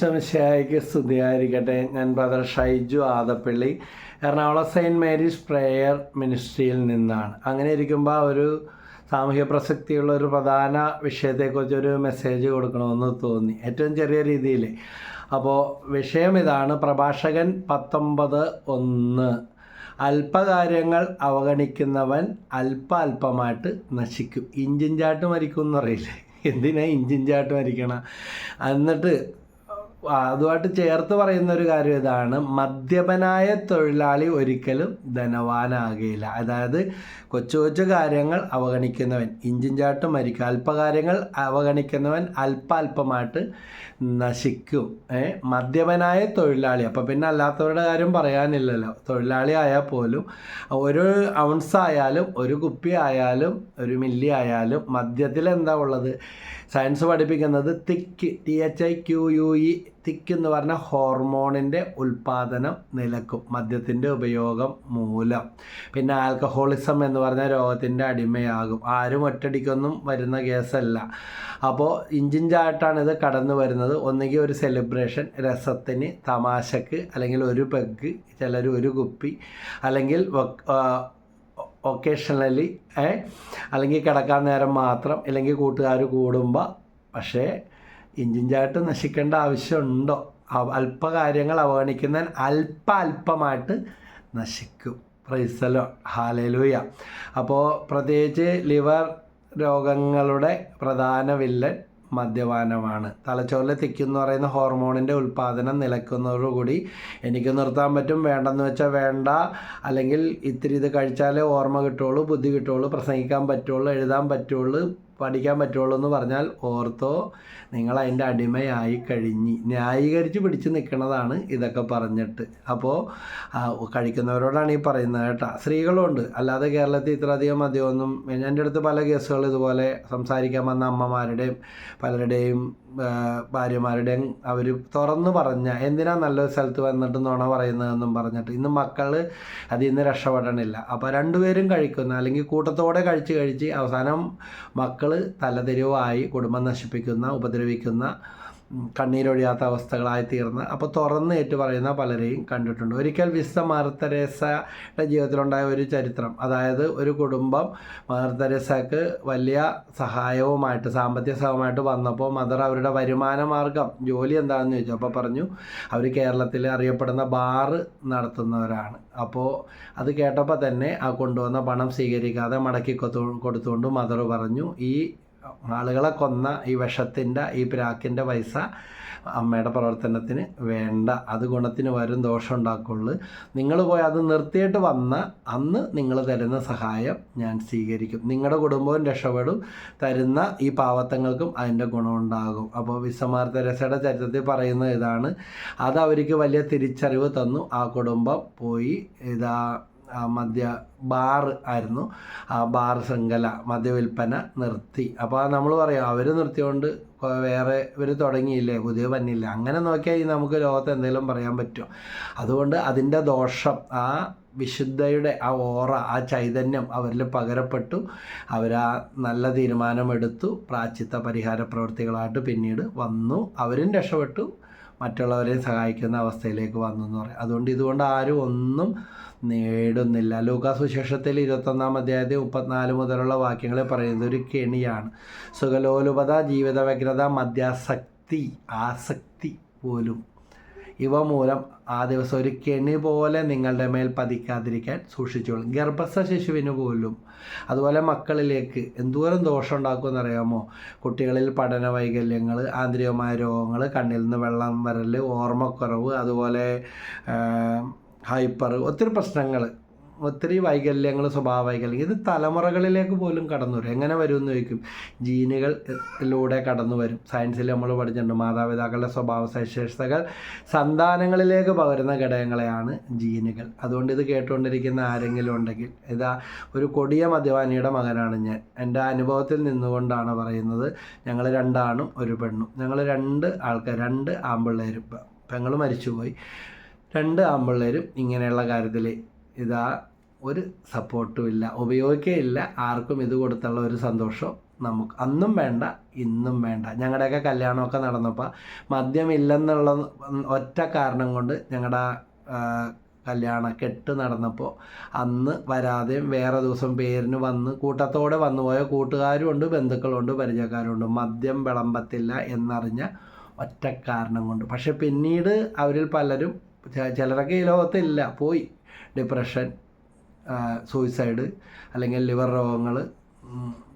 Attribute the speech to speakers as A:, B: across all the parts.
A: ശംശയായിക്ക് സ്തുതിയായിരിക്കട്ടെ. ഞാൻ brother Shaiju Adapally. Ernakulam saint Mary's prayer മിനിസ്ട്രിയിൽ നിന്നാണ്. അങ്ങനെ ഇരിക്കുമ്പോൾ ഒരു സാമൂഹ്യ പ്രസക്തിയുള്ള ഒരു പ്രധാന വിഷയത്തെക്കുറിച്ച് ഒരു മെസ്സേജ് കൊടുക്കണമെന്ന് തോന്നി. ഏറ്റവും ചെറിയ രീതിയിൽ അപ്പോൾ വിഷയം ഇതാണ്. പ്രഭാഷകൻ പത്തൊമ്പത് ഒന്ന്. അല്പകാര്യങ്ങൾ അവഗണിക്കുന്നവൻ അല്പ അല്പമായിട്ട് നശിക്കും. ഇഞ്ചിഞ്ചാട്ട് മരിക്കും എന്നറിയില്ലേ എന്തിനാ ഇഞ്ചിഞ്ചാട്ട് മരിക്കണം? എന്നിട്ട് അതുമായിട്ട് ചേർത്ത് പറയുന്ന ഒരു കാര്യം ഇതാണ്. മദ്യപനായ തൊഴിലാളി ഒരിക്കലും ധനവാനാകുകയില്ല. അതായത് കൊച്ചു കൊച്ചു കാര്യങ്ങൾ അവഗണിക്കുന്നവൻ ഇഞ്ചിഞ്ചാട്ട് മരിക്കും അല്പകാര്യങ്ങൾ അവഗണിക്കുന്നവൻ അല്പ അല്പമായിട്ട് നശിക്കും. ഏ മദ്യപനായ തൊഴിലാളി. അപ്പം പിന്നെ അല്ലാത്തവരുടെ കാര്യം പറയാനില്ലല്ലോ. തൊഴിലാളി ആയാൽ പോലും ഒരു ഔൺസ് ആയാലും ഒരു കുപ്പി ആയാലും ഒരു മില്ലി ആയാലും മദ്യത്തിൽ എന്താ ഉള്ളത്? സയൻസ് പഠിപ്പിക്കുന്നത് thick T H I Q U E thick എന്ന് പറഞ്ഞ ഹോർമോണിന്റെ ഉൽപ്പാദനം നിലക്കും മദ്യത്തിന്റെ ഉപയോഗം മൂലം. പിന്നെ ആൽക്കഹോളിസം എന്ന് പറഞ്ഞ രോഗത്തിന്റെ അടിമയാകും. ആരും ഒറ്റടിക്കൊന്നും വരുന്ന കേസല്ല. അപ്പോൾ ഇഞ്ചിഞ്ചായിട്ടാണ് ഇത് കടന്നു വരുന്നത്. ഒന്നുകിൽ ഒരു സെലിബ്രേഷൻ രസത്തിന് തമാശക്ക് അല്ലെങ്കിൽ ഒരു പെഗ് ചിലർ ഒരു കുപ്പി അല്ലെങ്കിൽ ഒക്കേഷണലി അല്ലെങ്കിൽ കിടക്കാൻ നേരം മാത്രം അല്ലെങ്കിൽ കൂട്ടുകാർ കൂടുമ്പോൾ പക്ഷേ ഇഞ്ചിഞ്ചായിട്ട് നശിക്കേണ്ട ആവശ്യമുണ്ടോ? അല്പ കാര്യങ്ങൾ അവഗണിക്കുന്നതിന് അല്പ അല്പമായിട്ട് നശിക്കും. പ്രൈസലോ ഹാലലൂയ അപ്പോൾ പ്രത്യേകിച്ച് ലിവർ രോഗങ്ങളുടെ പ്രധാന വില്ലൻ മദ്യപാനമാണ്. തലച്ചോറിൽ തിക്കെന്ന് പറയുന്ന ഹോർമോണിന്റെ ഉൽപ്പാദനം നിലക്കുന്നതോടുകൂടി എനിക്ക് നിർത്താൻ പറ്റും. വേണ്ടെന്ന് വെച്ചാൽ വേണ്ട. അല്ലെങ്കിൽ ഇത്തിരി ഇത് കഴിച്ചാലേ ഓർമ്മ കിട്ടുള്ളൂ ബുദ്ധി കിട്ടുള്ളൂ പ്രസംഗിക്കാൻ പറ്റുള്ളൂ എഴുതാൻ പറ്റുള്ളൂ പഠിക്കാൻ പറ്റുള്ളൂ എന്ന് പറഞ്ഞാൽ ഓർത്തോ നിങ്ങൾ അതിന്റെ അടിമയായി കഴിഞ്ഞ്. ന്യായീകരിച്ച് പിടിച്ച് നിൽക്കുന്നതാണ് ഇതൊക്കെ പറഞ്ഞിട്ട്. അപ്പോൾ കഴിക്കുന്നവരോടാണ് ഈ പറയുന്നത് കേട്ടോ. സ്ത്രീകളുണ്ട്. അല്ലാതെ കേരളത്തിൽ ഇത്രയധികം മദ്യമൊന്നും എന്റെ അടുത്ത് പല കേസുകൾ ഇതുപോലെ സംസാരിക്കാൻ വന്ന അമ്മമാരുടെയും പലരുടെയും ഭാര്യമാരുടെയും അവർ തുറന്നു പറഞ്ഞ എന്തിനാ നല്ല സ്ഥലത്ത് വന്നിട്ട് നുണ പറയുന്നതെന്നും പറഞ്ഞിട്ട്? ഇന്ന് മക്കൾ അതിൽ നിന്ന് രക്ഷപ്പെടണില്ല. അപ്പോൾ രണ്ടുപേരും കഴിക്കുന്ന. അല്ലെങ്കിൽ കൂട്ടത്തോടെ കഴിച്ച് കഴിച്ച് അവസാനം മക്കൾ തലതിരിവായി കുടുംബം നശിപ്പിക്കുന്ന ഉപദ്രവിക്കുന്ന കണ്ണീരൊഴിയാത്ത അവസ്ഥകളായി തീർന്ന് അപ്പോൾ തുറന്ന് ഏറ്റു പറയുന്ന പലരെയും കണ്ടിട്ടുണ്ട്. ഒരിക്കൽ വിശുദ്ധ മാർത്തരേസയുടെ ജീവിതത്തിലുണ്ടായ ഒരു ചരിത്രം അതായത് ഒരു കുടുംബം മാർത്തരേസക്ക് വലിയ സഹായവുമായിട്ട് സാമ്പത്തിക സഹായമായിട്ട് വന്നപ്പോൾ മദർ അവരുടെ വരുമാന മാർഗം ജോലി എന്താണെന്ന് ചോദിച്ചു. അപ്പോൾ പറഞ്ഞു അവർ കേരളത്തിൽ അറിയപ്പെടുന്ന ബാറ് നടത്തുന്നവരാണ്. അപ്പോൾ അത് കേട്ടപ്പോൾ തന്നെ ആ കൊണ്ടുവന്ന പണം സ്വീകരിക്കാതെ മടക്കി കൊടുത്തുകൊണ്ട് മദർ പറഞ്ഞു ഈ ആളുകളെ കൊന്ന ഈ വിഷത്തിന്റെ ഈ പ്രാക്കിന്റെ പൈസ അമ്മയുടെ പ്രവർത്തനത്തിന് വേണ്ട. അത് ഗുണത്തിന് വരും ദോഷം ഉണ്ടാക്കുള്ളൂ. നിങ്ങൾ പോയി അത് നിർത്തിയിട്ട് വന്ന അന്ന് നിങ്ങൾ തരുന്ന സഹായം ഞാൻ സ്വീകരിക്കും. നിങ്ങളുടെ കുടുംബവും രക്ഷപ്പെടും തരുന്ന ഈ പാവത്തങ്ങൾക്കും അതിന്റെ ഗുണമുണ്ടാകും അപ്പോൾ വിസമാർ തെരസയുടെ ചരിത്രത്തിൽ പറയുന്ന ഇതാണ് അത് അവർക്ക് വലിയ തിരിച്ചറിവ് തന്നു. ആ കുടുംബം പോയി ഇതാ മദ്യ ബാർ ആയിരുന്നു. ആ ബാർ ശൃംഖല മദ്യവിൽപ്പന നിർത്തി. അപ്പോൾ നമ്മൾ പറയും അവർ നിർത്തിയോണ്ട് വേറെ ഇവർ തുടങ്ങിയില്ലേ പുതിയ പന്നില്ല അങ്ങനെ നോക്കിയാൽ നമുക്ക് ലോകത്ത് എന്തെങ്കിലും പറയാൻ പറ്റും അതുകൊണ്ട് അതിന്റെ ദോഷം ആ വിശുദ്ധയുടെ ആ ഓറ ആ ചൈതന്യം അവരിൽ പകരപ്പെട്ടു. അവരാ നല്ല തീരുമാനമെടുത്തു. പ്രാച്ചിത്ത പരിഹാര പ്രവൃത്തികളായിട്ട് പിന്നീട് വന്നു. അവരും രക്ഷപ്പെട്ടു. മറ്റുള്ളവരെ സഹായിക്കുന്ന അവസ്ഥയിലേക്ക് വന്നു എന്ന് പറയും. അതുകൊണ്ട് ഇതുകൊണ്ട് ആരും ഒന്നും നേടുന്നില്ല. ലൂക്കാസ് വിശേഷത്തിൽ ഇരുപത്തൊന്നാം അധ്യായത്തിൽ മുപ്പത്തിനാല് മുതലുള്ള വാക്യങ്ങളെ പറയുന്നത് ഒരു കെണിയാണ്. സുഖലോലുപത ജീവിതവ്യഗ്രത മദ്യാസക്തി ആസക്തി പോലും. ഇവ മൂലം ആ ദിവസം ഒരു കെണി പോലെ നിങ്ങളുടെ മേൽ പതിക്കാതിരിക്കാൻ സൂക്ഷിച്ചോളും. ഗർഭസ്ഥ ശിശുവിന് പോലും അതുപോലെ മക്കളിലേക്ക് എന്തോരം ദോഷം ഉണ്ടാക്കുമെന്നറിയാമോ? കുട്ടികളിൽ പഠന വൈകല്യങ്ങൾ ആന്തരികമായ രോഗങ്ങൾ കണ്ണിൽ നിന്ന് വെള്ളം വരൽ ഓർമ്മക്കുറവ് അതുപോലെ ഹൈപ്പർ ഒത്തിരി പ്രശ്നങ്ങൾ ഒത്തിരി വൈകല്യങ്ങൾ സ്വഭാവ വൈകല്യം ഇത് തലമുറകളിലേക്ക് പോലും കടന്നു വരും. എങ്ങനെ വരും എന്ന് ചോദിക്കും ജീനുകളിലൂടെ കടന്നു വരും. സയൻസിൽ നമ്മൾ പഠിച്ചിട്ടുണ്ട്. മാതാപിതാക്കളുടെ സ്വഭാവ സവിശേഷതകൾ സന്താനങ്ങളിലേക്ക് പകരുന്ന ഘടകങ്ങളെയാണ് ജീനുകൾ. അതുകൊണ്ട് ഇത് കേട്ടുകൊണ്ടിരിക്കുന്ന ആരെങ്കിലും ഉണ്ടെങ്കിൽ ഇതാ ഒരു കൊടിയ മദ്യപാനിയുടെ മകനാണ് ഞാൻ. എന്റെ അനുഭവത്തിൽ നിന്നുകൊണ്ടാണ് പറയുന്നത് ഞങ്ങൾ രണ്ടാണും ഒരു പെണ്ണും. ഞങ്ങൾ രണ്ട് ആൾക്കാർ രണ്ട് ആമ്പിള്ളേരും. പെങ്ങൾ മരിച്ചുപോയി. രണ്ട് ആമ്പിള്ളേരും ഇങ്ങനെയുള്ള കാര്യത്തിൽ ഇതാ ഒരു സപ്പോർട്ടും ഇല്ല ഉപയോഗിക്കുകയില്ല ആർക്കും ഇത് കൊടുത്തുള്ള ഒരു സന്തോഷം നമുക്ക് അന്നും വേണ്ട ഇന്നും വേണ്ട. ഞങ്ങളുടെയൊക്കെ കല്യാണമൊക്കെ നടന്നപ്പോൾ മദ്യമില്ലെന്നുള്ള ഒറ്റ കാരണം കൊണ്ട് ഞങ്ങളുടെ കല്യാണ കെട്ട് നടന്നപ്പോൾ അന്ന് വരാതെയും വേറെ ദിവസം പേരിന് വന്ന് കൂട്ടത്തോടെ വന്നു വന്നുപോയ കൂട്ടുകാരുമുണ്ട് ബന്ധുക്കളുണ്ട് പരിചയക്കാരുണ്ട്. മദ്യം വിളമ്പത്തില്ല എന്നറിഞ്ഞ ഒറ്റ കാരണം കൊണ്ട്. പക്ഷെ പിന്നീട് അവരിൽ പലരും ചിലരൊക്കെ ഈ ലോകത്തില്ല പോയി. ഡിപ്രഷൻ സൂയിസൈഡ് അല്ലെങ്കിൽ ലിവർ രോഗങ്ങൾ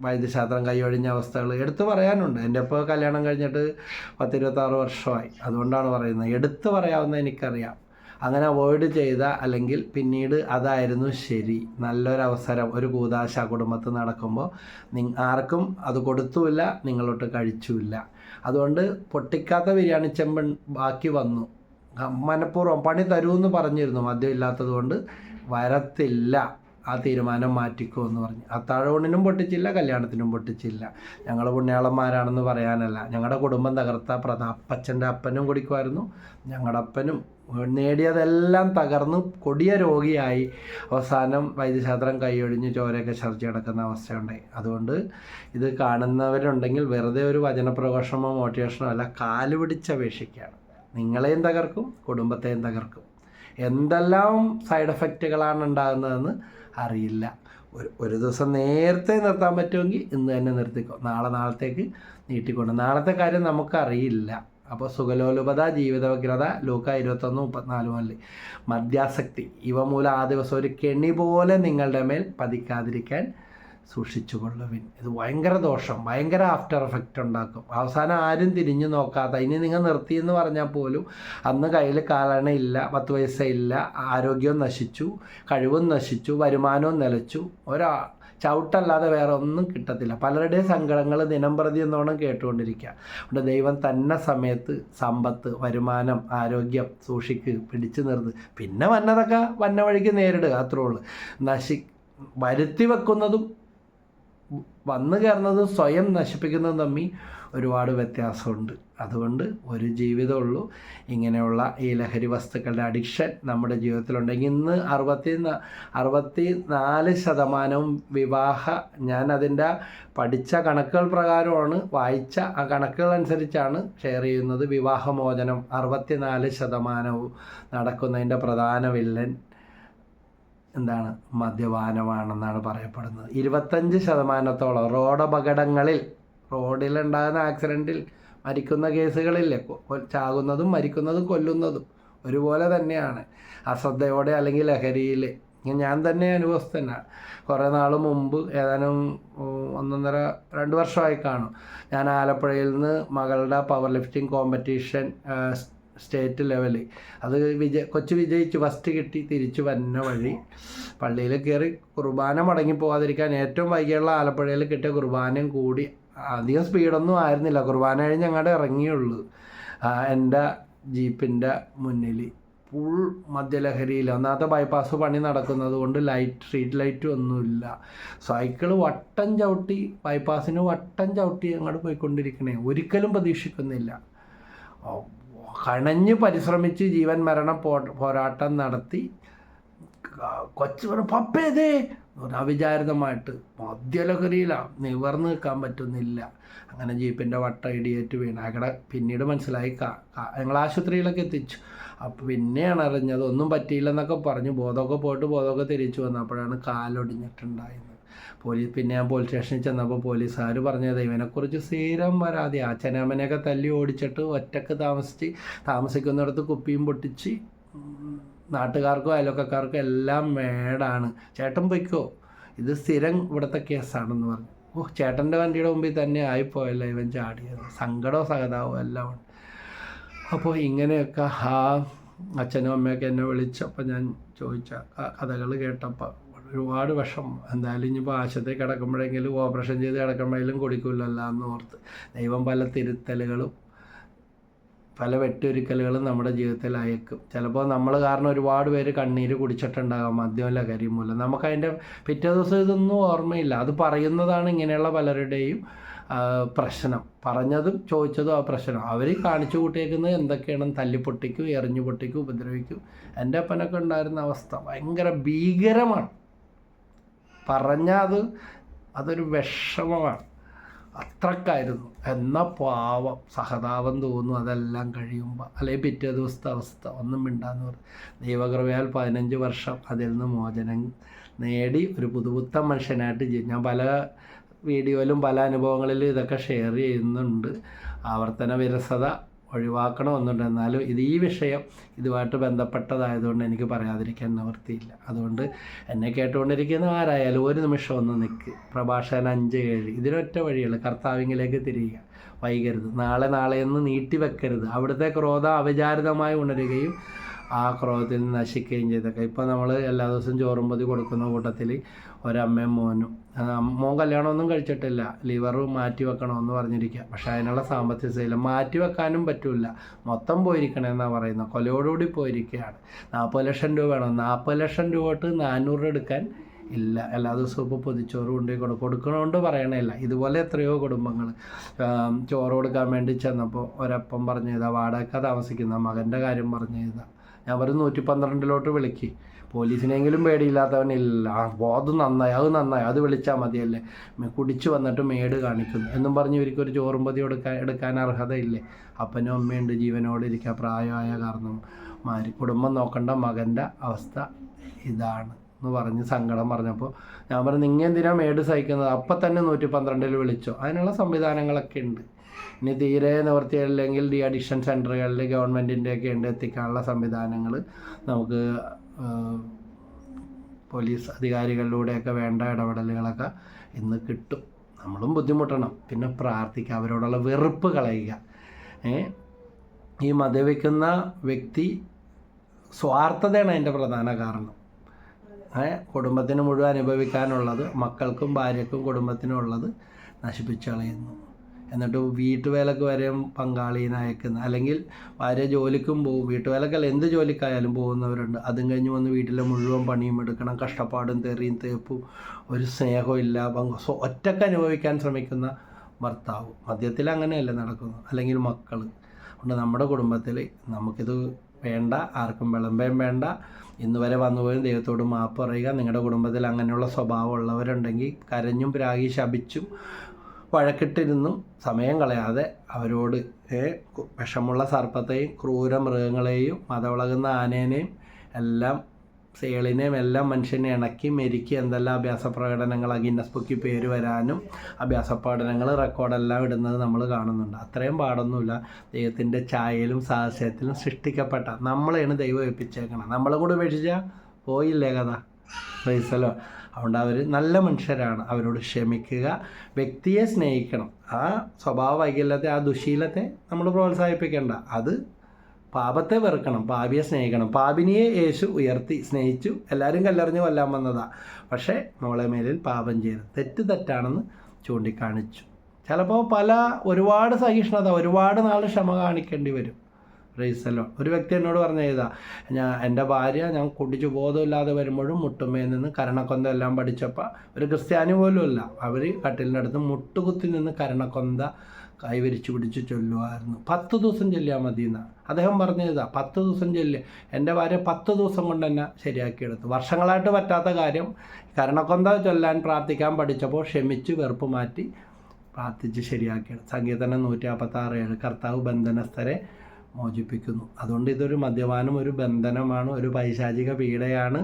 A: വൈദ്യശാസ്ത്രം കൈയൊഴിഞ്ഞ അവസ്ഥകൾ എടുത്തു പറയാനുണ്ട്. എന്റെ ഇപ്പോൾ കല്യാണം കഴിഞ്ഞിട്ട് പത്തിരുപത്താറ് വർഷമായി. അതുകൊണ്ടാണ് പറയുന്നത്. എടുത്തു പറയാവുന്ന എനിക്കറിയാം. അങ്ങനെ അവോയ്ഡ് ചെയ്ത അല്ലെങ്കിൽ പിന്നീട് അതായിരുന്നു ശരി. നല്ലൊരവസരം ഒരു കൂതാശ കുടുംബത്ത് നടക്കുമ്പോൾ നി ആർക്കും അത് കൊടുത്തുമില്ല നിങ്ങളോട്ട് കഴിച്ചുമില്ല. അതുകൊണ്ട് പൊട്ടിക്കാത്ത ബിരിയാണി ചെമ്പൻ ബാക്കി വന്നു. മനഃപൂർവം പണി തരുമെന്ന് പറഞ്ഞിരുന്നു മദ്യം ഇല്ലാത്തത് കൊണ്ട് വരത്തില്ല ആ തീരുമാനം മാറ്റിക്കോ എന്ന് പറഞ്ഞു അത്താഴൂണിനും പൊട്ടിച്ചില്ല കല്യാണത്തിനും പൊട്ടിച്ചില്ല. ഞങ്ങൾ പുണ്യാളന്മാരാണെന്ന് പറയാനല്ല. ഞങ്ങളുടെ കുടുംബം തകർത്ത പ്രധാ അപ്പച്ചന്റെ അപ്പനും കുടിക്കുമായിരുന്നു. ഞങ്ങളുടെ അപ്പനും നേടിയതെല്ലാം തകർന്ന് കൊടിയ രോഗിയായി. അവസാനം വൈദ്യശാസ്ത്രം കൈയൊഴിഞ്ഞ് ചോരയൊക്കെ ഛർജി കിടക്കുന്ന അവസ്ഥയുണ്ടായി. അതുകൊണ്ട് ഇത് കാണുന്നവരുണ്ടെങ്കിൽ വെറുതെ ഒരു വചനപ്രഘോഷമോ മോട്ടിവേഷനോ അല്ല കാലുപിടിച്ച പിടിച്ചപേക്ഷിക്കുകയാണ് നിങ്ങളെയും തകർക്കും കുടുംബത്തെയും തകർക്കും. എന്തെല്ലാം സൈഡ് എഫക്റ്റുകളാണ് ഉണ്ടാകുന്നതെന്ന് അറിയില്ല. ഒരു ഒരു ദിവസം നേരത്തെ നിർത്താൻ പറ്റുമെങ്കിൽ ഇന്ന് തന്നെ നിർത്തിക്കോ. നാളെ നാളത്തേക്ക് നീട്ടിക്കൊണ്ട്. നാളത്തെ കാര്യം നമുക്കറിയില്ല. അപ്പോൾ സുഖലോലുപത ജീവിതവഗ്രത ലൂക്ക ഇരുപത്തൊന്ന് മുപ്പത്തിനാല് മുതൽ. മദ്യാസക്തി ഇവ മൂലം ആ ദിവസം ഒരു കെണി പോലെ നിങ്ങളുടെ മേൽ പതിക്കാതിരിക്കാൻ സൂക്ഷിച്ചുകൊള്ളുവിൻ. ഇത് ഭയങ്കര ദോഷം ഭയങ്കര ആഫ്റ്റർ എഫക്റ്റ് ഉണ്ടാക്കും. അവസാനം ആരും തിരിഞ്ഞു നോക്കാത്ത ഇനി നിങ്ങൾ നിർത്തി എന്ന് പറഞ്ഞാൽ പോലും അന്ന് കയ്യിൽ കാലണയില്ല പത്ത് പൈസ ഇല്ല ആരോഗ്യവും നശിച്ചു കഴിവും നശിച്ചു വരുമാനവും നിലച്ചു. ഒരാ ചവിട്ടല്ലാതെ വേറെ ഒന്നും കിട്ടത്തില്ല. പലരുടെയും സങ്കടങ്ങൾ ദിനം പ്രതി എന്നോണം കേട്ടുകൊണ്ടിരിക്കുക. അതുകൊണ്ട് ദൈവം തന്നെ സമയത്ത് സമ്പത്ത് വരുമാനം ആരോഗ്യം സൂക്ഷിക്ക് പിടിച്ചു നിർത്ത്. പിന്നെ വന്നതൊക്കെ വന്ന വഴിക്ക് നേരിടുക അത്രേ ഉള്ളൂ. നശി വരുത്തി വെക്കുന്നതും വന്നു കയറുന്നതും സ്വയം നശിപ്പിക്കുന്നതും തമ്മിൽ ഒരുപാട് വ്യത്യാസമുണ്ട്. അതുകൊണ്ട് ഒരു ജീവിതമുള്ളൂ ഇങ്ങനെയുള്ള ഈ ലഹരി വസ്തുക്കളുടെ അഡിക്ഷൻ നമ്മുടെ ജീവിതത്തിലുണ്ടെങ്കിൽ ഇന്ന് അറുപത്തി അറുപത്തി നാല് ശതമാനവും വിവാഹ ഞാൻ അതിന്റെ പഠിച്ച കണക്കുകൾ പ്രകാരമാണ് വായിച്ച ആ കണക്കുകൾ അനുസരിച്ചാണ് ഷെയർ ചെയ്യുന്നത്. വിവാഹമോചനം അറുപത്തി നാല് ശതമാനവും നടക്കുന്നതിന്റെ പ്രധാന വില്ലൻ എന്താണ് മദ്യപാനമാണെന്നാണ് പറയപ്പെടുന്നത്. ഇരുപത്തഞ്ച് ശതമാനത്തോളം റോഡ് അപകടങ്ങളിൽ റോഡിലുണ്ടാകുന്ന ആക്സിഡന്റിൽ മരിക്കുന്ന കേസുകളില്ലേ ചാകുന്നതും മരിക്കുന്നതും കൊല്ലുന്നതും ഒരുപോലെ തന്നെയാണ്. അശ്രദ്ധയോടെ അല്ലെങ്കിൽ ലഹരിയിൽ. ഞാൻ തന്നെ അനുഭവസ്ഥനാണ് കുറേ നാൾ മുമ്പ് ഏതാനും ഒന്നൊന്നര രണ്ട് വർഷമായി കാണും. ഞാൻ ആലപ്പുഴയിൽ നിന്ന് മകളുടെ പവർ ലിഫ്റ്റിംഗ് കോമ്പറ്റീഷൻ സ്റ്റേറ്റ് ലെവലിൽ അത് വിജ കൊച്ചു വിജയിച്ച് ഫസ്റ്റ് കിട്ടി തിരിച്ചു വന്ന വഴി പള്ളിയിൽ കയറി കുർബാന മടങ്ങി പോകാതിരിക്കാൻ ഏറ്റവും വൈകിയുള്ള ആലപ്പുഴയിൽ കിട്ടിയ കുർബാനയും കൂടി അധികം സ്പീഡൊന്നും ആയിരുന്നില്ല. കുർബാന കഴിഞ്ഞ് ഞങ്ങളുടെ ഇറങ്ങിയുള്ളൂ. എന്റെ ജീപ്പിന്റെ മുന്നിൽ ഫുൾ മദ്യലഹരിയിൽ ഒന്നാമത്തെ ബൈപ്പാസ് പണി നടക്കുന്നത് കൊണ്ട് ലൈറ്റ് സ്ട്രീറ്റ് ലൈറ്റും ഒന്നുമില്ല. സൈക്കിൾ വട്ടം ചവിട്ടി ബൈപ്പാസിന് വട്ടം ചവിട്ടി അങ്ങോട്ട് പോയിക്കൊണ്ടിരിക്കണേ. ഒരിക്കലും പ്രതീക്ഷിക്കുന്നില്ല. കണഞ്ഞ് പരിശ്രമിച്ച് ജീവൻ മരണ പോ പോരാട്ടം നടത്തി കൊച്ചു പറഞ്ഞു പപ്പേതേ അവിചാരിതമായിട്ട് മദ്യലഹരിയിലാണ് നിവർന്ന് നിൽക്കാൻ പറ്റുന്നില്ല. അങ്ങനെ ജീപ്പിന്റെ വട്ട ഇടിയേറ്റ് വീണ്. അവിടെ പിന്നീട് മനസ്സിലായി ഞങ്ങൾ ആശുപത്രിയിലൊക്കെ എത്തിച്ചു. അപ്പോൾ പിന്നെയാണ് അറിഞ്ഞത് ഒന്നും പറ്റിയില്ലെന്നൊക്കെ പറഞ്ഞു ബോധമൊക്കെ പോയിട്ട് ബോധമൊക്കെ തിരിച്ചു വന്നപ്പോഴാണ് കാലൊടിഞ്ഞിട്ടുണ്ടായിരുന്നത്. പോലീസ് പിന്നെ ഞാൻ പോലീസ് സ്റ്റേഷനിൽ ചെന്നപ്പോൾ പോലീസുകാർ പറഞ്ഞത് ഇവനെക്കുറിച്ച് സ്ഥിരം പരാതി. അച്ഛനമ്മനെയൊക്കെ തല്ലി ഓടിച്ചിട്ട് ഒറ്റയ്ക്ക് താമസിച്ച് താമസിക്കുന്നിടത്ത് കുപ്പിയും പൊട്ടിച്ച് നാട്ടുകാർക്കും അയൽവക്കക്കാർക്കും എല്ലാം മേടാണ്. ചേട്ടൻ പൊയ്ക്കോ ഇത് സ്ഥിരം ഇവിടുത്തെ കേസാണെന്ന് പറഞ്ഞു. ഓ ചേട്ടന്റെ വണ്ടിയുടെ മുമ്പിൽ തന്നെ ആയിപ്പോയല്ലോ ഇവൻ ചാടിയത്. സങ്കടവും സഹതാവും എല്ലാം ഉണ്ട്. അപ്പോൾ ഇങ്ങനെയൊക്കെ ആ അച്ഛനും അമ്മയൊക്കെ എന്നെ വിളിച്ചപ്പോൾ ഞാൻ ചോദിച്ച കഥകൾ കേട്ടപ്പോൾ ഒരുപാട് വിഷം. എന്തായാലും ഇനിയിപ്പോൾ ആശുപത്രി കിടക്കുമ്പോഴെങ്കിലും ഓപ്പറേഷൻ ചെയ്ത് കിടക്കുമ്പോഴെങ്കിലും കുടിക്കില്ലല്ലോ എന്ന് ഓർത്ത്. ദൈവം പല തിരുത്തലുകളും പല വെട്ടിയൊരുക്കലുകളും നമ്മുടെ ജീവിതത്തിൽ അയക്കും. ചിലപ്പോൾ നമ്മൾ കാരണം ഒരുപാട് പേര് കണ്ണീര് കുടിച്ചിട്ടുണ്ടാകാം മദ്യം ലഹരി മൂലം നമുക്കതിന്റെ പിറ്റേ ദിവസം ഇതൊന്നും ഓർമ്മയില്ല. അത് പറയുന്നതാണ് ഇങ്ങനെയുള്ള പലരുടെയും പ്രശ്നം. പറഞ്ഞതും ചോദിച്ചതും ആ പ്രശ്നം. അവർ കാണിച്ചു കൂട്ടിയേക്കുന്നത് എന്തൊക്കെയാണ്? തല്ലി പൊട്ടിക്കും എറിഞ്ഞു പൊട്ടിക്കും ഉപദ്രവിക്കും. എന്റെ അപ്പനൊക്കെ ഉണ്ടായിരുന്ന അവസ്ഥ ഭയങ്കര ഭീകരമാണ്. പറഞ്ഞാൽ അത് അതൊരു വിഷമമാണ്. അത്രക്കായിരുന്നു. എന്ന പാവം. സഹതാപം തോന്നും അതെല്ലാം കഴിയുമ്പോൾ അല്ലെങ്കിൽ പിറ്റേ ദിവസത്തെ അവസ്ഥ. ഒന്നും മിണ്ടാന്ന് പറഞ്ഞു ദൈവകൃപയാൽ പതിനഞ്ച് വർഷം അതിൽ നിന്ന് മോചനം നേടി ഒരു പുതുപുത്തൻ മനുഷ്യനായിട്ട് ജീവിച്ചു ഞാൻ പല വീഡിയോയിലും പല അനുഭവങ്ങളിലും ഇതൊക്കെ ഷെയർ ചെയ്യുന്നുണ്ട്. ആവർത്തന വിരസത ഒഴിവാക്കണമെന്നുണ്ട്. എന്നാലും ഇത് ഈ വിഷയം ഇതുമായിട്ട് ബന്ധപ്പെട്ടതായതുകൊണ്ട് എനിക്ക് പറയാതിരിക്കാൻ നിവൃത്തിയില്ല. അതുകൊണ്ട് എന്നെ കേട്ടുകൊണ്ടിരിക്കുന്ന ആരായാലും ഒരു നിമിഷം ഒന്ന് നിൽക്ക് പ്രഭാഷകൻ അഞ്ച് ഏഴ്. ഇതിനൊറ്റ വഴിയുള്ളൂ. കർത്താവിങ്ങിലേക്ക് തിരിയുക. വൈകരുത്. നാളെ നാളെ എന്ന് നീട്ടി വെക്കരുത്. അവിടുത്തെ ക്രോധം അവിചാരിതമായി ഉണരുകയും ആ ക്രോധത്തിൽ നിന്ന് നശിക്കുകയും ചെയ്തൊക്കെ ഇപ്പോൾ നമ്മൾ എല്ലാ ദിവസവും ചോറും പൊതി കൊടുക്കുന്ന കൂട്ടത്തിൽ ഒരമ്മയും മോനും. മോൻ കല്യാണമൊന്നും കഴിച്ചിട്ടില്ല. ലിവർ മാറ്റി വെക്കണമെന്ന് പറഞ്ഞിരിക്കുക പക്ഷേ അതിനുള്ള സാമ്പത്തിക സ്ഥിതി മാറ്റി വെക്കാനും പറ്റില്ല. മൊത്തം പോയിരിക്കണമെന്നാണ് പറയുന്നത് കൊലയോടുകൂടി പോയിരിക്കുകയാണ് നാൽപ്പത് ലക്ഷം രൂപ വേണം. നാൽപ്പത് ലക്ഷം രൂപ തൊട്ട് നാനൂറ് എടുക്കാൻ ഇല്ല. എല്ലാ ദിവസവും ഇപ്പോൾ പൊതിച്ചോറ് കൊണ്ടുപോയി കൊടു കൊടുക്കണോണ്ട് പറയണില്ല. ഇതുപോലെ എത്രയോ കുടുംബങ്ങൾ ചോറ് കൊടുക്കാൻ വേണ്ടി ചെന്നപ്പോൾ ഒരപ്പം പറഞ്ഞു ചെയ്താൽ വാടക താമസിക്കുന്ന മകന്റെ കാര്യം പറഞ്ഞു ചെയ്താൽ ഞാൻ പറയും നൂറ്റി പന്ത്രണ്ടിലോട്ട് വിളിക്ക്. പോലീസിനെങ്കിലും പേടിയില്ലാത്തവനില്ല അത് നന്നായി അത് നന്നായി അത് വിളിച്ചാൽ മതിയല്ലേ? കുടിച്ചു വന്നിട്ട് മേട് കാണിക്കുന്നു. എന്നും പറഞ്ഞ് ഇവർക്കൊരു ചോറും പതി എടുക്കാൻ എടുക്കാൻ അർഹതയില്ലേ? അപ്പനും അമ്മയുണ്ട് ജീവനോട് ഇരിക്കുക പ്രായമായ കാരണം. മാരി കുടുംബം നോക്കേണ്ട മകന്റെ അവസ്ഥ ഇതാണ് എന്ന് പറഞ്ഞ് സങ്കടം പറഞ്ഞപ്പോൾ ഞാൻ പറഞ്ഞു നിങ്ങൾ എന്തിനാ മേട് സഹിക്കുന്നത്? അപ്പം തന്നെ നൂറ്റി പന്ത്രണ്ടിൽ വിളിച്ചോ. അതിനുള്ള സംവിധാനങ്ങളൊക്കെ ഉണ്ട്. ഇനി തീരെ നിവർത്തിയില്ലെങ്കിൽ ഡി അഡിക്ഷൻ സെന്ററുകളിൽ ഗവൺമെന്റിന്റെയൊക്കെ ഉണ്ട് എത്തിക്കാനുള്ള സംവിധാനങ്ങൾ നമുക്ക് പോലീസ് അധികാരികളിലൂടെയൊക്കെ വേണ്ട ഇടപെടലുകളൊക്കെ ഇന്ന് കിട്ടും. നമ്മളും ബുദ്ധിമുട്ടണം. പിന്നെ പ്രാർത്ഥിക്കുക അവരോടുള്ള വെറുപ്പ് കളയുക. ഈ മദ്യപിക്കുന്ന വ്യക്തി സ്വാർത്ഥതയാണ് അതിന്റെ പ്രധാന കാരണം. കുടുംബത്തിന് മുഴുവൻ അനുഭവിക്കാനുള്ളത് മക്കൾക്കും ഭാര്യക്കും കുടുംബത്തിനും ഉള്ളത് നശിപ്പിച്ചു കളയുന്നു. എന്നിട്ട് വീട്ടുവേലക്ക് വരെ പങ്കാളിയെ അയക്കുന്ന അല്ലെങ്കിൽ ഭാര്യ ജോലിക്കും പോകും വീട്ടുവേലക്കല്ല എന്ത് ജോലിക്കായാലും പോകുന്നവരുണ്ട്. അതും കഴിഞ്ഞ് വന്ന് വീട്ടിലെ മുഴുവൻ പണിയും എടുക്കണം. കഷ്ടപ്പാടും തെറിയും തേപ്പും ഒരു സ്നേഹവും ഇല്ല സോ ഒറ്റയ്ക്ക് അനുഭവിക്കാൻ ശ്രമിക്കുന്ന ഭർത്താവ്. മദ്യത്തിൽ അങ്ങനെയല്ല നടക്കുന്നു അല്ലെങ്കിൽ മക്കൾ അതുകൊണ്ട് നമ്മുടെ കുടുംബത്തിൽ നമുക്കിത് വേണ്ട ആർക്കും വിളമ്പയും വേണ്ട. ഇന്ന് വരെ വന്നുപോയും ദൈവത്തോട് മാപ്പ് പറയുക. നിങ്ങളുടെ കുടുംബത്തിൽ അങ്ങനെയുള്ള സ്വഭാവം ഉള്ളവരുണ്ടെങ്കിൽ കരഞ്ഞും പ്രാഗി ശപിച്ചും വഴക്കിട്ടിരുന്നും സമയം കളയാതെ അവരോട് വിഷമുള്ള സർപ്പത്തെയും ക്രൂര മൃഗങ്ങളെയും മതവിളകുന്ന ആനേനെയും എല്ലാം സേളിനെയും എല്ലാം മനുഷ്യനെ ഇണക്കി മെരുക്കി എന്തെല്ലാം അഭ്യാസ പ്രകടനങ്ങൾ ഗിന്നസ് ബുക്കിൽ പേര് വരാനും അഭ്യാസ പഠനങ്ങൾ റെക്കോർഡെല്ലാം ഇടുന്നത് നമ്മൾ കാണുന്നുണ്ട്. അത്രയും പാടൊന്നുമില്ല. ദൈവത്തിന്റെ ചായയിലും സാഹസ്യത്തിലും സൃഷ്ടിക്കപ്പെട്ട നമ്മളെയാണ് ദൈവം ഏൽപ്പിച്ചേക്കണം നമ്മളെ കൂടെ ഉപേക്ഷിച്ചാൽ പോയില്ലേ കഥ? പ്രൈസലോ അതുകൊണ്ട് അവർ നല്ല മനുഷ്യരാണ്. അവരോട് ക്ഷമിക്കുക. വ്യക്തിയെ സ്നേഹിക്കണം. ആ സ്വഭാവ വൈകല്യത്തെ ആ ദുശീലത്തെ നമ്മൾ പ്രോത്സാഹിപ്പിക്കേണ്ട. അത് പാപത്തെ വെറുക്കണം. പാപിയെ സ്നേഹിക്കണം. പാപിനിയെ യേശു ഉയർത്തി സ്നേഹിച്ചു. എല്ലാവരും കല്ലെറിഞ്ഞ് കൊല്ലാൻ വന്നതാ. പക്ഷേ നമ്മളെ മേലിൽ പാപം ചെയ്തു തെറ്റ് തെറ്റാണെന്ന് ചൂണ്ടിക്കാണിച്ചു. ചിലപ്പോൾ പല ഒരുപാട് സഹിഷ്ണുത ഒരുപാട് നാൾ ക്ഷമ കാണിക്കേണ്ടി വരും. റീസലോ ഒരു വ്യക്തി എന്നോട് പറഞ്ഞു ചെയ്താ ഞാൻ എന്റെ ഭാര്യ ഞാൻ കുടിച്ചു ബോധമില്ലാതെ വരുമ്പോഴും മുട്ടുമ്മയിൽ നിന്ന് കരണക്കൊന്ത എല്ലാം പഠിച്ചപ്പോൾ ഒരു ക്രിസ്ത്യാനി പോലും അല്ല അവർ കട്ടിലിന്റെ അടുത്ത് മുട്ടുകുത്തി നിന്ന് കരണക്കൊന്ത കൈവരിച്ചു പിടിച്ച് ചൊല്ലുമായിരുന്നു പത്ത് ദിവസം ചൊല്ലിയാൽ മതി എന്നാണ് അദ്ദേഹം പറഞ്ഞതാ പത്ത് ദിവസം ചൊല്ലി എന്റെ ഭാര്യ പത്ത് ദിവസം കൊണ്ട് തന്നെ ശരിയാക്കിയെടുത്തു വർഷങ്ങളായിട്ട് പറ്റാത്ത കാര്യം കരണക്കൊന്ത ചൊല്ലാൻ പ്രാർത്ഥിക്കാൻ പഠിച്ചപ്പോൾ ക്ഷമിച്ച് വെറുപ്പ് മാറ്റി പ്രാർത്ഥിച്ച് ശരിയാക്കിയത് സങ്കീർത്തനം നൂറ്റി നാൽപ്പത്തി ആറ് ഏഴ്. കർത്താവ് ബന്ധനസ്ഥരെ മോചിപ്പിക്കുന്നു. അതുകൊണ്ട് ഇതൊരു മദ്യപാനം ഒരു ബന്ധനമാണ് ഒരു പൈശാചിക പീഡയാണ്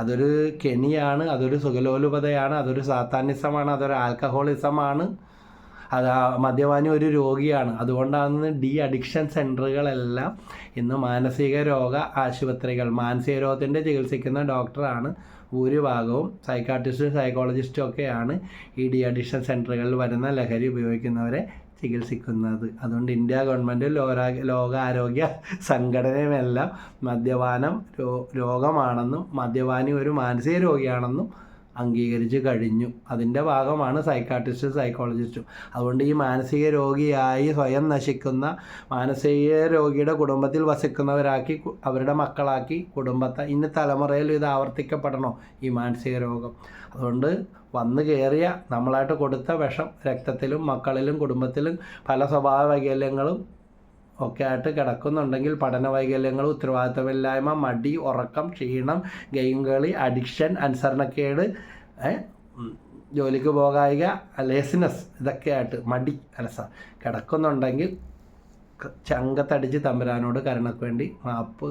A: അതൊരു കെണിയാണ് അതൊരു സുഖലോലുപതയാണ് അതൊരു സാത്താനിസമാണ് അതൊരു ആൽക്കഹോളിസമാണ്. അത് മദ്യപാനി ഒരു രോഗിയാണ്. അതുകൊണ്ടാണ് ഡി അഡിക്ഷൻ സെന്ററുകളെല്ലാം ഇന്ന് മാനസിക രോഗ ആശുപത്രികൾ മാനസിക രോഗത്തിന്റെ ചികിത്സിക്കുന്ന ഡോക്ടറാണ് ഭൂരിഭാഗവും സൈക്കാട്രിസ്റ്റും സൈക്കോളജിസ്റ്റും ഒക്കെയാണ് ഈ ഡി അഡിക്ഷൻ സെന്ററുകളിൽ വരുന്ന ലഹരി ഉപയോഗിക്കുന്നവരെ ചികിത്സിക്കുന്നത്. അതുകൊണ്ട് ഇന്ത്യ ഗവൺമെന്റ് ലോരാ ലോകാരോഗ്യ സംഘടനയുമെല്ലാം മദ്യപാനം രോ രോഗമാണെന്നും മദ്യപാനി ഒരു മാനസിക രോഗിയാണെന്നും അംഗീകരിച്ച് കഴിഞ്ഞു. അതിന്റെ ഭാഗമാണ് സൈക്കാട്രിസ്റ്റും സൈക്കോളജിസ്റ്റും അതുകൊണ്ട് ഈ മാനസിക രോഗിയായി സ്വയം നശിക്കുന്ന മാനസിക രോഗിയുടെ കുടുംബത്തിൽ വസിക്കുന്നവരാക്കി അവരുടെ മക്കളാക്കി കുടുംബത്തെ ഇനി തലമുറയിൽ ഇത് ആവർത്തിക്കപ്പെടണോ? ഈ മാനസിക രോഗം. അതുകൊണ്ട് വന്നു കയറിയ നമ്മളായിട്ട് കൊടുത്ത വിഷം രക്തത്തിലും മക്കളിലും കുടുംബത്തിലും പല സ്വഭാവ വൈകല്യങ്ങളും ഒക്കെ ആയിട്ട് കിടക്കുന്നുണ്ടെങ്കിൽ പഠന വൈകല്യങ്ങൾ ഉത്തരവാദിത്തമില്ലായ്മ മടി ഉറക്കം ക്ഷീണം ഗെയിം കളി അഡിക്ഷൻ അനുസരണക്കേട് ജോലിക്ക് പോകായിക ലേസിനെസ് ഇതൊക്കെയായിട്ട് മടി അലസ. കിടക്കുന്നുണ്ടെങ്കിൽ ചങ്കത്തടിച്ച് തമ്പുരാനോട് കരുണക്ക് വേണ്ടി മാപ്പ്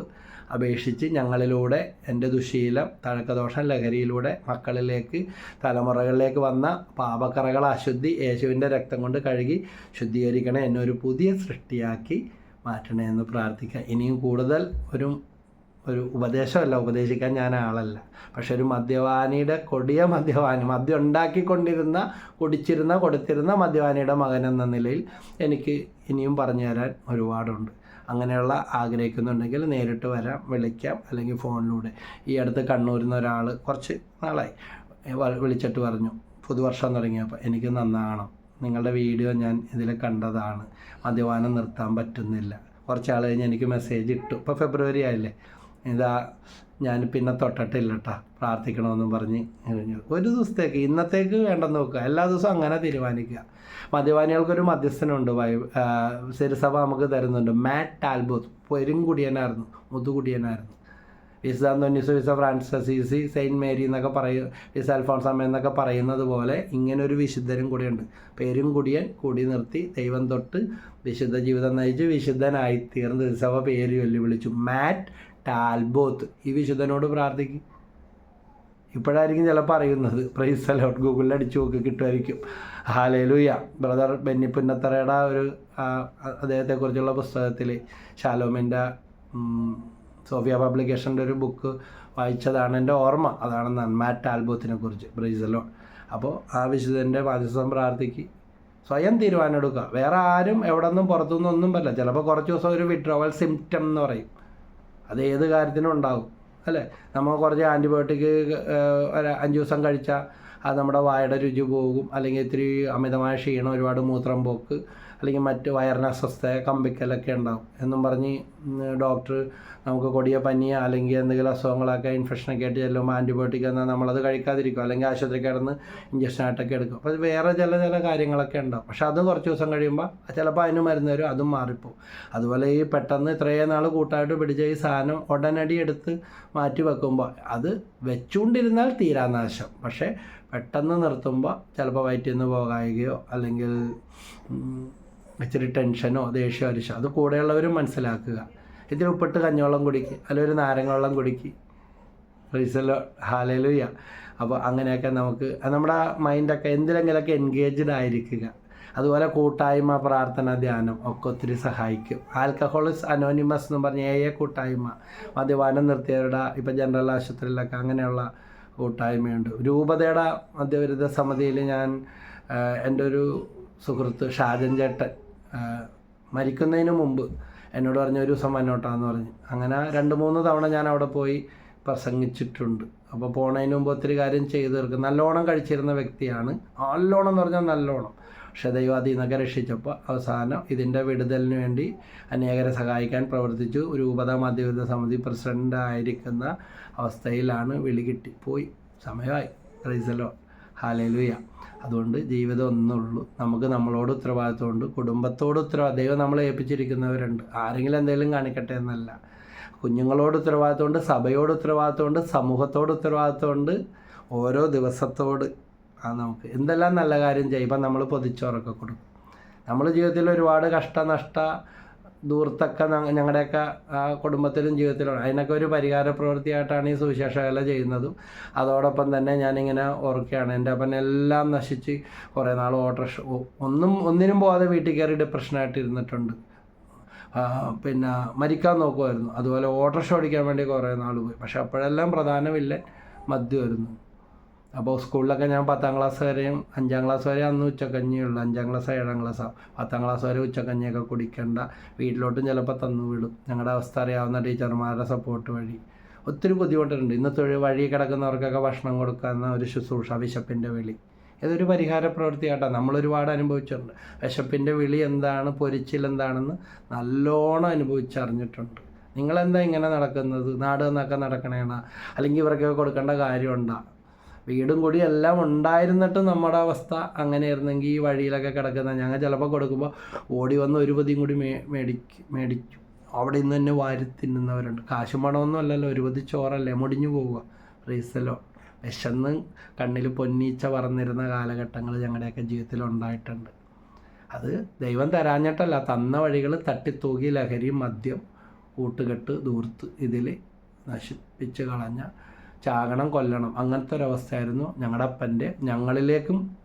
A: അപേക്ഷിച്ച് ഞങ്ങളിലൂടെ എന്റെ ദുശീലം തഴക്കദോഷം ലഹരിയിലൂടെ മക്കളിലേക്ക് തലമുറകളിലേക്ക് വന്ന പാപക്കറകൾ അശുദ്ധി യേശുവിന്റെ രക്തം കൊണ്ട് കഴുകി ശുദ്ധീകരിക്കണേ എന്നെ ഒരു പുതിയ സൃഷ്ടിയാക്കി മാറ്റണേ എന്ന് പ്രാർത്ഥിക്കാം. ഇനിയും കൂടുതൽ ഒരു ഒരു ഉപദേശമല്ല ഉപദേശിക്കാൻ ഞാൻ ആളല്ല. പക്ഷെ ഒരു മദ്യപാനിയുടെ കൊടിയ മദ്യപാനി മദ്യം ഉണ്ടാക്കിക്കൊണ്ടിരുന്ന കുടിച്ചിരുന്ന കൊടുത്തിരുന്ന മദ്യപാനിയുടെ മകൻ എന്ന നിലയിൽ എനിക്ക് ഇനിയും പറഞ്ഞു തരാൻ ഒരുപാടുണ്ട്. അങ്ങനെയുള്ള ആഗ്രഹിക്കുന്നുണ്ടെങ്കിൽ നേരിട്ട് വരാം വിളിക്കാം. അല്ലെങ്കിൽ ഫോണിലൂടെ. ഈ അടുത്ത് കണ്ണൂരിൽ നിന്ന് ഒരാൾ കുറച്ച് നാളായി. വിളിച്ചിട്ട് പറഞ്ഞു പുതുവർഷം തുടങ്ങിയപ്പോൾ എനിക്ക് നന്നാകണം. നിങ്ങളുടെ വീഡിയോ ഞാൻ ഇതിൽ കണ്ടതാണ്. മദ്യപാനം നിർത്താൻ പറ്റുന്നില്ല. കുറച്ചാൾ കഴിഞ്ഞ് എനിക്ക് മെസ്സേജ് ഇട്ടു. ഇപ്പോൾ ഫെബ്രുവരി ആയില്ലേ? ഇതാ ഞാൻ പിന്നെ തൊട്ടിട്ടില്ല കേട്ടാ പ്രാർത്ഥിക്കണമെന്നും പറഞ്ഞ് ഒരു ദിവസത്തേക്ക് ഇന്നത്തേക്ക് വേണ്ടെന്ന് നോക്കുക എല്ലാ ദിവസവും അങ്ങനെ തീരുമാനിക്കുക. മദ്യപാനികൾക്കൊരു മധ്യസ്ഥനുണ്ട്. സിരസഭ നമുക്ക് തരുന്നുണ്ട്. Matt Talbot. പെരുംകുടിയനായിരുന്നു മുതുകുടിയനായിരുന്നു. വിസ അന്തോനിസ് വിസ ഫ്രാൻസിസ് അസീസി സെയിന്റ് മേരി എന്നൊക്കെ പറയും വിസ അൽഫോൺസാമ എന്നൊക്കെ പറയുന്നത് പോലെ ഇങ്ങനെ ഒരു വിശുദ്ധരും കൂടിയുണ്ട്. പേരും കുടിയൻ കൂടി നിർത്തി ദൈവം തൊട്ട് വിശുദ്ധ ജീവിതം നയിച്ച് വിശുദ്ധനായി തീർന്ന് സഭ പേര് വെല്ലുവിളിച്ചു വിളിച്ചു. മാറ്റ് ടാൽബോത്ത്. ഈ വിശുദ്ധനോട് പ്രാർത്ഥിക്കും. ഇപ്പോഴായിരിക്കും ചിലപ്പോൾ അറിയുന്നത് പ്രൈസ് അലോട്ട് ഗൂഗിളിൽ അടിച്ചു നോക്കി കിട്ടുമായിരിക്കും. ഹാലേലൂയ ബ്രദർ ബെന്നി പുന്നത്തറയുടെ ഒരു അദ്ദേഹത്തെക്കുറിച്ചുള്ള പുസ്തകത്തിൽ ഷാലോമിന്റെ സോഫിയ പബ്ലിക്കേഷന്റെ ഒരു ബുക്ക് വായിച്ചതാണ് എന്റെ ഓർമ്മ. അതാണ് നന്മാറ്റ് ആൽബത്തിനെ കുറിച്ച്. ബ്രൈസലോ അപ്പോൾ ആ വിശുദ്ധന്റെ മാധ്യസ്ഥം പ്രാർത്ഥിക്ക്. സ്വയം തീരുമാനം എടുക്കുക വേറെ ആരും എവിടെ നിന്നും പുറത്തുനിന്നും ഒന്നും പറ്റില്ല ചിലപ്പോൾ കുറച്ച് ദിവസം ഒരു വിഡ്രോവൽ സിംറ്റം എന്ന് പറയും. അത് ഏത് കാര്യത്തിനും ഉണ്ടാകും. അല്ലേ? നമ്മൾ കുറച്ച് ആന്റിബയോട്ടിക് അഞ്ച് ദിവസം കഴിച്ചാൽ അത് നമ്മുടെ വായുടെ രുചി പോകും. അല്ലെങ്കിൽ ഇത്തിരി അമിതമായ ക്ഷീണം ഒരുപാട് മൂത്രം പോക്ക്. അല്ലെങ്കിൽ മറ്റ് വയറിന് അസ്വസ്ഥത കമ്പിക്കലൊക്കെ ഉണ്ടാവും. എന്നും പറഞ്ഞ് ഡോക്ടർ നമുക്ക് കൊടിയ പനിയോ അല്ലെങ്കിൽ എന്തെങ്കിലും അസുഖങ്ങളൊക്കെ ഇൻഫെക്ഷനൊക്കെ ആയിട്ട് ചെല്ലുമ്പോൾ ആന്റിബയോട്ടിക് എന്നാൽ നമ്മളത് കഴിക്കാതിരിക്കും. അല്ലെങ്കിൽ ആശുപത്രി കിടന്ന് ഇഞ്ചക്ഷനായിട്ടൊക്കെ എടുക്കും. അപ്പോൾ വേറെ ചില ചില കാര്യങ്ങളൊക്കെ ഉണ്ടാവും. പക്ഷെ അത് കുറച്ച് ദിവസം കഴിയുമ്പോൾ ചിലപ്പോൾ അതിന് മരുന്ന് വരും അതും മാറിപ്പോവും. അതുപോലെ ഈ പെട്ടെന്ന് ഇത്രയും നാൾ കൂട്ടായിട്ട് പിടിച്ച ഈ സാധനം ഉടനടി എടുത്ത് മാറ്റി വെക്കുമ്പോൾ അത് വെച്ചുകൊണ്ടിരുന്നാൽ തീരാനാശം. പക്ഷേ പെട്ടെന്ന് നിർത്തുമ്പോൾ ചിലപ്പോൾ വയറ്റിൽ നിന്ന് പോകായികയോ അല്ലെങ്കിൽ ഇച്ചിരി ടെൻഷനോ ദേഷ്യമോ അരിശോ അത് കൂടെയുള്ളവരും മനസ്സിലാക്കുക. ഇതിൽ ഉപ്പിട്ട് കഞ്ഞോളം കുടിക്കുക അല്ലെങ്കിൽ ഒരു നാരങ്ങ വെള്ളം കുടിക്കുക റീസലോ ഹാലലുയ്യ അപ്പോൾ അങ്ങനെയൊക്കെ നമുക്ക് നമ്മുടെ മൈൻഡൊക്കെ എന്തിലെങ്കിലൊക്കെ എൻഗേജ്ഡ് ആയിരിക്കുക. അതുപോലെ കൂട്ടായ്മ പ്രാർത്ഥന ധ്യാനം ഒക്കെ ഒത്തിരി സഹായിക്കും. ആൽക്കഹോളിസ് അനോണിമസ് എന്ന് പറഞ്ഞ ഏ കൂട്ടായ്മ. മദ്യപാനം നിർത്തിയവരുടെ ഇപ്പം ജനറൽ ആശുപത്രിയിലൊക്കെ അങ്ങനെയുള്ള കൂട്ടായ്മയുണ്ട്. രൂപതയുടെ മദ്യവിരുദ്ധ സമിതിയിൽ ഞാൻ എന്റെ ഒരു സുഹൃത്ത് ഷാജൻ ചേട്ടൻ മരിക്കുന്നതിന് മുമ്പ് എന്നോട് പറഞ്ഞ ഒരു ദിവസം വന്നോട്ടാന്ന് പറഞ്ഞു. അങ്ങനെ രണ്ട് മൂന്ന് തവണ ഞാൻ അവിടെ പോയി പ്രസംഗിച്ചിട്ടുണ്ട്. അപ്പോൾ പോണതിന് മുമ്പ് ഒത്തിരി കാര്യം ചെയ്തു തീർക്കും. നല്ലോണം കഴിച്ചിരുന്ന വ്യക്തിയാണ്. നല്ലോണം എന്ന് പറഞ്ഞാൽ നല്ലോണം. പക്ഷെ ദൈവം നിന്നൊക്കെ രക്ഷിച്ചപ്പോൾ അവസാനം ഇതിന്റെ വിടുതലിന് വേണ്ടി അനേകരെ സഹായിക്കാൻ പ്രവർത്തിച്ചു. രൂപത മധ്യവിരുദ്ധ സമിതി പ്രസിഡന്റ് ആയിരിക്കുന്ന അവസ്ഥയിലാണ് വിളി കിട്ടി. പോയി. സമയമായി. റൈസലോ ഹാലേലുയ അതുകൊണ്ട് ജീവിതം ഒന്നുള്ളൂ. നമുക്ക് നമ്മളോട് ഉത്തരവാദിത്വമുണ്ട്. കുടുംബത്തോട് ഉത്തരവാദിത്വം ദൈവം നമ്മളെ ഏൽപ്പിച്ചിരിക്കുന്നവരുണ്ട്. ആരെങ്കിലും എന്തെങ്കിലും കാണിക്കട്ടെ എന്നല്ല. കുഞ്ഞുങ്ങളോട് ഉത്തരവാദിത്വമുണ്ട് സഭയോട് ഉത്തരവാദിത്വമുണ്ട് സമൂഹത്തോട് ഉത്തരവാദിത്വമുണ്ട്. ഓരോ ദിവസത്തോട് ആ നമുക്ക്. എന്തെല്ലാം നല്ല കാര്യം ചെയ്യും ഇപ്പം നമ്മൾ പൊതിച്ചോറൊക്കെ കൊടുക്കും. നമ്മൾ ജീവിതത്തിൽ ഒരുപാട് കഷ്ടനഷ്ട ദൂർത്തൊക്കെ ഞങ്ങളുടെയൊക്കെ കുടുംബത്തിലും ജീവിതത്തിലും അതിനൊക്കെ ഒരു പരിഹാര പ്രവൃത്തിയായിട്ടാണ് ഈ സുവിശേഷകല ചെയ്യുന്നതും. അതോടൊപ്പം തന്നെ ഞാനിങ്ങനെ ഓർക്കുകയാണ്. എന്റെ അപ്പൻ എല്ലാം നശിച്ച് കുറേ നാൾ ഓട്ടോറിക്ഷ ഒന്നും ഒന്നിനും പോകാതെ വീട്ടിൽ കയറി ഡിപ്രഷനായിട്ട് ഇരുന്നിട്ടുണ്ട്. പിന്നെ മരിക്കാൻ നോക്കുമായിരുന്നു അതുപോലെ ഓട്ടോറിക്ഷ ഓടിക്കാൻ വേണ്ടി കുറേ നാൾ പോയി. പക്ഷെ അപ്പോഴെല്ലാം പ്രധാനമില്ല മദ്യമായിരുന്നു. അപ്പോൾ സ്കൂളിലൊക്കെ ഞാൻ പത്താം ക്ലാസ് വരെയും അഞ്ചാം ക്ലാസ് വരെ അന്ന് ഉച്ചക്കഞ്ഞിയുള്ളൂ അഞ്ചാം ക്ലാസ് ഏഴാം ക്ലാസ് പത്താം ക്ലാസ് വരെ ഉച്ചക്കഞ്ഞിയൊക്കെ കുടിക്കേണ്ട. വീട്ടിലോട്ടും ചിലപ്പോൾ തന്നു വിടും. ഞങ്ങളുടെ അവസ്ഥ അറിയാവുന്ന ടീച്ചർമാരുടെ സപ്പോർട്ട് വഴി. ഒത്തിരി ബുദ്ധിമുട്ടുണ്ട് ഇന്ന് തൊഴിൽ വഴി കിടക്കുന്നവർക്കൊക്കെ ഭക്ഷണം കൊടുക്കുന്ന ഒരു ശുശ്രൂഷ വിശപ്പിന്റെ വിളി. ഇതൊരു പരിഹാര പ്രവൃത്തിയായിട്ടാണ് നമ്മൾ ഒരുപാട് അനുഭവിച്ചിട്ടുണ്ട്. വിശപ്പിന്റെ വിളി എന്താണ്? പൊരിച്ചിൽ എന്താണെന്ന് നല്ലോണം അനുഭവിച്ചറിഞ്ഞിട്ടുണ്ട്. നിങ്ങളെന്താ ഇങ്ങനെ നടക്കുന്നത്? നാട് എന്നൊക്കെ നടക്കണേണ? അല്ലെങ്കിൽ ഇവർക്കൊക്കെ കൊടുക്കേണ്ട കാര്യമുണ്ടാ? വീടും കൂടി എല്ലാം ഉണ്ടായിരുന്നിട്ടും നമ്മുടെ അവസ്ഥ അങ്ങനെ അങ്ങനെയായിരുന്നെങ്കിൽ ഈ വഴിയിലൊക്കെ കിടക്കുന്ന ഞങ്ങൾ ചിലപ്പോൾ കൊടുക്കുമ്പോൾ ഓടി വന്ന് ഒരു പതിയും കൂടി മേ മേടിക്കും മേടിക്കും. അവിടെ നിന്ന് തന്നെ വാരി തിന്നുന്നവരുണ്ട്. കാശും പണമൊന്നും അല്ലല്ലോ. ഒരു പതി ചോറല്ലേ? മുടിഞ്ഞു പോവുക. റീസലോ. വിശന്ന് കണ്ണിൽ പൊന്നീച്ച പറന്നിരുന്ന കാലഘട്ടങ്ങൾ ഞങ്ങളുടെയൊക്കെ ജീവിതത്തിൽ ഉണ്ടായിട്ടുണ്ട്. അത് ദൈവം തരാഞ്ഞിട്ടല്ല. തന്ന വഴികൾ തട്ടിത്തൂകി ലഹരി മദ്യം കൂട്ടുകെട്ട് ദൂർത്ത് ഇതിൽ നശിപ്പിച്ച് കളഞ്ഞ ചാകണം കൊല്ലണം. അങ്ങനത്തെ ഒരവസ്ഥയായിരുന്നു ഞങ്ങളുടെ അപ്പന്റെ. ഞങ്ങളിലേക്കും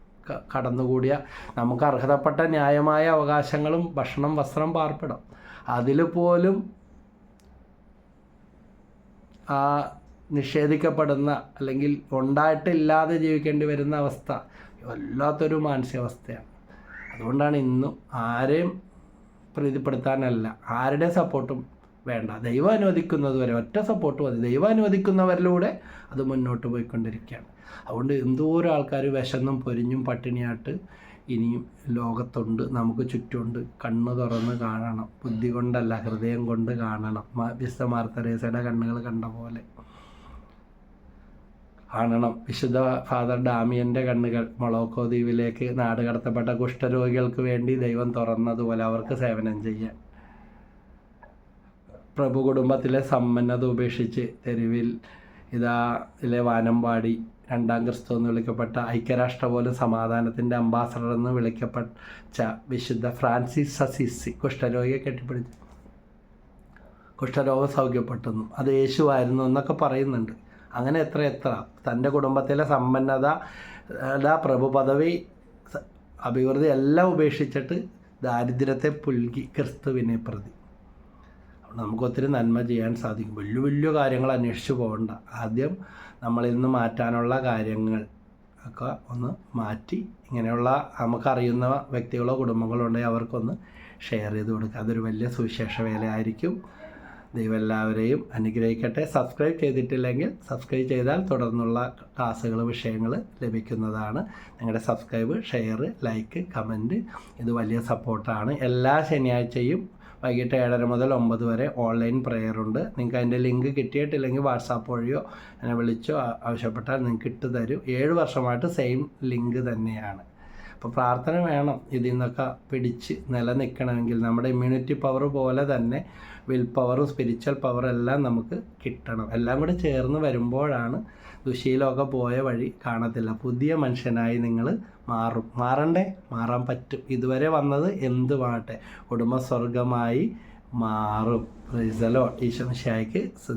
A: കടന്നുകൂടിയ നമുക്ക് അർഹതപ്പെട്ട ന്യായമായ അവകാശങ്ങളും ഭക്ഷണം വസ്ത്രം പാർപ്പിടം. അതിൽ പോലും ആ നിഷേധിക്കപ്പെടുന്ന അല്ലെങ്കിൽ ഉണ്ടായിട്ടില്ലാതെ ജീവിക്കേണ്ടി വരുന്ന അവസ്ഥ വല്ലാത്തൊരു മാനസികാവസ്ഥയാണ്. അതുകൊണ്ടാണ് ഇന്നും ആരെയും പ്രീതിപ്പെടുത്താനല്ല. ആരുടെ സപ്പോർട്ടും വേണ്ട. ദൈവം അനുവദിക്കുന്നത് വരെ ഒറ്റ സപ്പോർട്ട് മതി. ദൈവം അനുവദിക്കുന്നവരിലൂടെ അത് മുന്നോട്ട് പോയിക്കൊണ്ടിരിക്കുകയാണ്. അതുകൊണ്ട് എന്തോരം ആൾക്കാർ വിശന്നും പൊരിഞ്ഞും പട്ടിണിയായിട്ട് ഇനിയും ലോകത്തുണ്ട്. നമുക്ക് ചുറ്റുമുണ്ട്. കണ്ണ് തുറന്ന് കാണണം. ബുദ്ധി കൊണ്ടല്ല ഹൃദയം കൊണ്ട് കാണണം. വിശുദ്ധ മാർത്തരേസയുടെ കണ്ണുകൾ കണ്ട പോലെ. കാണണം. വിശുദ്ധ ഫാദർ ഡാമിയന്റെ കണ്ണുകൾ മൊളോക്കോ ദ്വീപിലേക്ക് നാട് കടത്തപ്പെട്ട കുഷ്ഠരോഗികൾക്ക് വേണ്ടി ദൈവം തുറന്നതുപോലെ അവർക്ക് സേവനം ചെയ്യാൻ. പ്രഭു കുടുംബത്തിലെ സമ്പന്നത ഉപേക്ഷിച്ച് തെരുവിൽ ഇതാ ഇതിലെ വാനമ്പാടി രണ്ടാം ക്രിസ്തു എന്ന് വിളിക്കപ്പെട്ട ഐക്യരാഷ്ട്ര പോലും സമാധാനത്തിന്റെ അംബാസഡർ എന്ന് വിളിക്കപ്പെട്ട വിശുദ്ധ ഫ്രാൻസിസ് സസിസി കുഷ്ഠരോഗിയെ കെട്ടിപ്പിടിച്ചു. കുഷ്ഠരോഗം സൗഖ്യപ്പെട്ടെന്നും അത് യേശുവായിരുന്നു എന്നൊക്കെ പറയുന്നുണ്ട്. അങ്ങനെ എത്ര എത്ര? തന്റെ കുടുംബത്തിലെ സമ്പന്നത പ്രഭു പദവി അഭിവൃദ്ധി എല്ലാം ഉപേക്ഷിച്ചിട്ട് ദാരിദ്ര്യത്തെ പുൽകി ക്രിസ്തുവിനെ പ്രതി. നമുക്ക് ഒത്തിരി നന്മ ചെയ്യാൻ സാധിക്കും. വലിയ വലിയ കാര്യങ്ങൾ അന്വേഷിച്ച് പോകണ്ട. ആദ്യം നമ്മളിൽ നിന്ന് മാറ്റാനുള്ള കാര്യങ്ങൾ ഒക്കെ ഒന്ന് മാറ്റി ഇങ്ങനെയുള്ള നമുക്കറിയുന്ന വ്യക്തികളോ കുടുംബങ്ങളോ ഉണ്ടെങ്കിൽ അവർക്കൊന്ന് ഷെയർ ചെയ്ത് കൊടുക്കുക. അതൊരു വലിയ സുവിശേഷ വേലയായിരിക്കും. ദൈവം എല്ലാവരെയും അനുഗ്രഹിക്കട്ടെ. സബ്സ്ക്രൈബ് ചെയ്തിട്ടില്ലെങ്കിൽ സബ്സ്ക്രൈബ് ചെയ്താൽ തുടർന്നുള്ള ക്ലാസ്സുകൾ വിഷയങ്ങൾ ലഭിക്കുന്നതാണ്. നിങ്ങളുടെ സബ്സ്ക്രൈബ് ഷെയർ ലൈക്ക് കമന്റ് ഇത് വലിയ സപ്പോർട്ടാണ് എല്ലാ ശനിയാഴ്ചയും വൈകിട്ട് ഏഴര മുതൽ ഒമ്പത് വരെ ഓൺലൈൻ പ്രെയർ ഉണ്ട്. നിങ്ങൾക്ക് അതിന്റെ ലിങ്ക് കിട്ടിയിട്ടില്ലെങ്കിൽ വാട്സാപ്പ് വഴിയോ എന്നെ വിളിച്ചോ ആവശ്യപ്പെട്ടാൽ നിങ്ങൾക്ക് ഇട്ട് തരും. ഏഴ് വർഷമായിട്ട് സെയിം ലിങ്ക് തന്നെയാണ്. അപ്പോൾ പ്രാർത്ഥന വേണം. ഇതിൽ നിന്നൊക്കെ പിടിച്ച് നിലനിൽക്കണമെങ്കിൽ നമ്മുടെ ഇമ്മ്യൂണിറ്റി പവർ പോലെ തന്നെ വിൽ പവറും സ്പിരിച്വൽ പവറും എല്ലാം നമുക്ക് കിട്ടണം. എല്ലാം കൂടി ചേർന്ന് വരുമ്പോഴാണ് ദുശീലമൊക്കെ പോയ വഴി കാണത്തില്ല. പുതിയ മനുഷ്യനായി നിങ്ങൾ മാറും. മാറണ്ടേ? മാറാൻ പറ്റും. ഇതുവരെ വന്നത് എന്തുമാകട്ടെ. കുടുംബസ്വർഗമായി മാറും. പ്രൈസലോ ഈശ്വമിശായ്ക്ക് സ്തുതി.